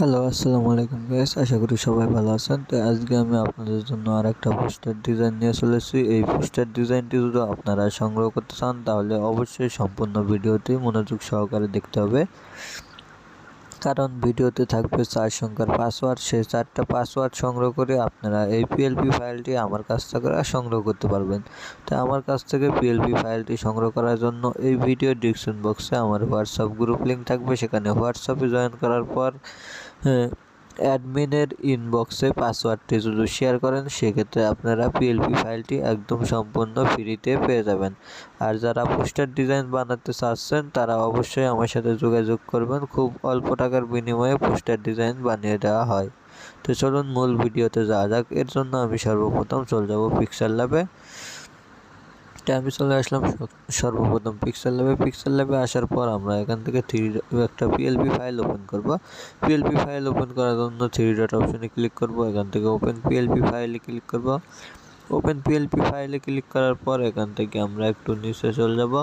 Hello আসসালামু আলাইকুম guys আশা করি সবাই ভালো আছেন। তো আজকে আমি আপনাদের জন্য আর একটা পোস্টার ডিজাইন নিয়ে চলেছি এই পোস্টার ডিজাইনটি যদি আপনারা সংগ্রহ করতে চান, তাহলে অবশ্যই সম্পূর্ণ ভিডিওটি মনোযোগ সহকারে দেখতে হবে। কারণ ভিডিওতে থাকবে চার সংখ্যার পাসওয়ার্ড সেই চারটা পাসওয়ার্ড সংগ্রহ করে আপনারা এই পিএলপি ফাইলটি আমার কাছ থেকে সংগ্রহ করতে পারবেন। তো আমার কাছ থেকে পিএলপি ফাইলটি সংগ্রহ করার জন্য এই ভিডিও ডিসক্রিপশন বক্সে আমার হোয়াটসঅ্যাপ গ্রুপ লিঙ্ক থাকবে। সেখানে হোয়াটসঅ্যাপে জয়েন করার পর অ্যাডমিনের ইনবক্সে পাসওয়ার্ডটি যদি শেয়ার করেন, সেক্ষেত্রে আপনারা পিএলপি ফাইলটি একদম সম্পূর্ণ ফ্রিতে পেয়ে যাবেন। আর যারা পোস্টার ডিজাইন বানাতে চাচ্ছেন, তারা অবশ্যই আমার সাথে যোগাযোগ করবেন। খুব অল্প টাকার বিনিময়ে পোস্টার ডিজাইন বানিয়ে দেওয়া হয়। তো চলুন মূল ভিডিওতে যাওয়া যাক। এর জন্য আমি সর্বপ্রথম চলে যাব পিক্সেল ল্যাবে আমি চলে আসলাম সর্বপ্রথম পিক্সেল ল্যাবে পিক্সেল ল্যাবে আসার পর আমরা এখান থেকে থ্রি একটা পিএলপি ফাইল ওপেন করব। পিএলপি ফাইল ওপেন করার জন্য থ্রি ডট অপশনে ক্লিক করব। এখান থেকে ওপেন পিএলপি ফাইলে ক্লিক করব। ওপেন পিএলপি ফাইলে ক্লিক করার পর এখান থেকে আমরা একটু নিচে চলে যাব।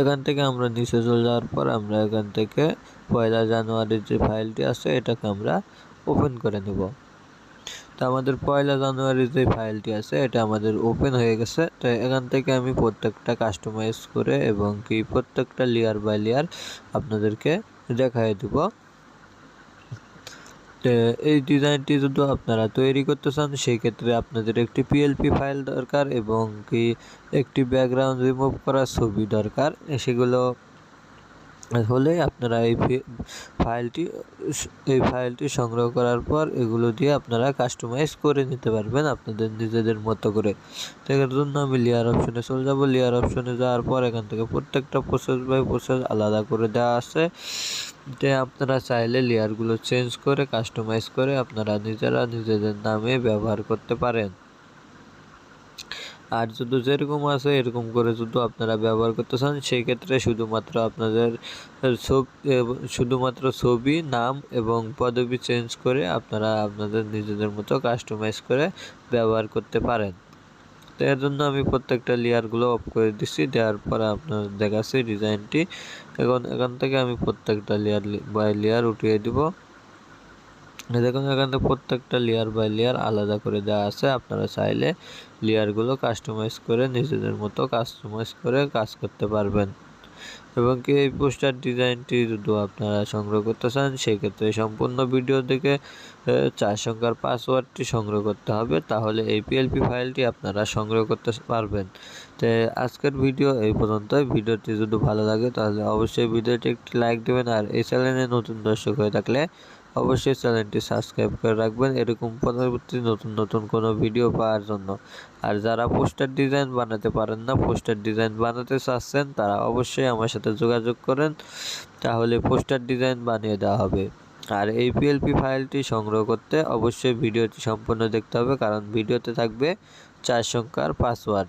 এখান থেকে আমরা নিচে চলে যাওয়ার পর আমরা এখান থেকে পয়লা জানুয়ারির যে ফাইলটি আছে, এটাকে আমরা ওপেন করে নেব। তো আমাদের পয়লা জানুয়ারির যে ফাইলটি আছে, এটা আমাদের ওপেন হয়ে গেছে। তো এখান থেকে আমি প্রত্যেকটা কাস্টমাইজ করে এবং কি প্রত্যেকটা লেয়ার বাই লেয়ার আপনাদেরকে দেখাই দেব। এই ডিজাইনটি যদি আপনারা তৈরি করতে চান সেই ক্ষেত্রে আপনাদের একটি পিএলপি ফাইল দরকার এবং কি একটি ব্যাকগ্রাউন্ড রিমুভ করার ছবি দরকার। সেগুলো হলে আপনারা এই ফাইলটি এই ফাইলটি সংগ্রহ করার পর এগুলো দিয়ে আপনারা কাস্টমাইজ করে নিতে পারবেন আপনাদের নিজেদের মতো করে। তো জন্য আমি লেয়ার অপশনে চলে যাব। লেয়ার অপশনে যাওয়ার পর এখান থেকে প্রত্যেকটা প্রসেস বাই প্রসেস আলাদা করে দেওয়া আছে। যে আপনারা চাইলে লেয়ারগুলো চেঞ্জ করে কাস্টমাইজ করে আপনারা নিজেরা নিজেদের নামে ব্যবহার করতে পারেন। আর যদি যেরকম আছে, এরকম করে যদি আপনারা ব্যবহার করতে চান সেই ক্ষেত্রে শুধুমাত্র আপনাদের শুধুমাত্র ছবি, নাম এবং পদবি চেঞ্জ করে আপনারা আপনাদের নিজেদের মতো কাস্টমাইজ করে ব্যবহার করতে পারেন। তো এর জন্য আমি প্রত্যেকটা লেয়ারগুলো অফ করে দিচ্ছি দেওয়ার পরে আপনার দেখাচ্ছি ডিজাইনটি এখন, এখান থেকে আমি প্রত্যেকটা লেয়ার বাই লেয়ার উঠিয়ে দিব। দেখুন, এখানে প্রত্যেকটা লেয়ার বাই লেয়ার আলাদা করে দেওয়া আছে। আপনারা চাইলে লেয়ারগুলো কাস্টমাইজ করে নিজেদের মতো কাস্টমাইজ করে কাজ করতে পারবেন। এবং কি এই পোস্টার ডিজাইনটি যদি আপনারা সংগ্রহ করতে চান, সেক্ষেত্রে সম্পূর্ণ ভিডিও থেকে চার সংখ্যার পাসওয়ার্ডটি সংগ্রহ করতে হবে। তাহলে এই পিএলপি ফাইলটি আপনারা সংগ্রহ করতে পারবেন। তো আজকের ভিডিও এই পর্যন্তই। ভিডিওটি যদি ভালো লাগে, তাহলে অবশ্যই ভিডিওটি একটি লাইক দেবেন। আর এই চ্যানেলে নতুন দর্শক হয়ে থাকলে অবশ্যই চ্যানেলটি সাবস্ক্রাইব করে রাখবেন। এরকম পরবর্তী নতুন নতুন কোনো ভিডিও পাওয়ার জন্য। আর যারা পোস্টার ডিজাইন বানাতে পারেন না পোস্টার ডিজাইন বানাতে চাচ্ছেন, তারা অবশ্যই আমার সাথে যোগাযোগ করেন। তাহলে পোস্টার ডিজাইন বানিয়ে দেওয়া হবে। আর এই পিএলপি ফাইলটি সংগ্রহ করতে অবশ্যই ভিডিওটি সম্পূর্ণ দেখতে হবে, কারণ ভিডিওতে থাকবে চার সংখ্যার পাসওয়ার্ড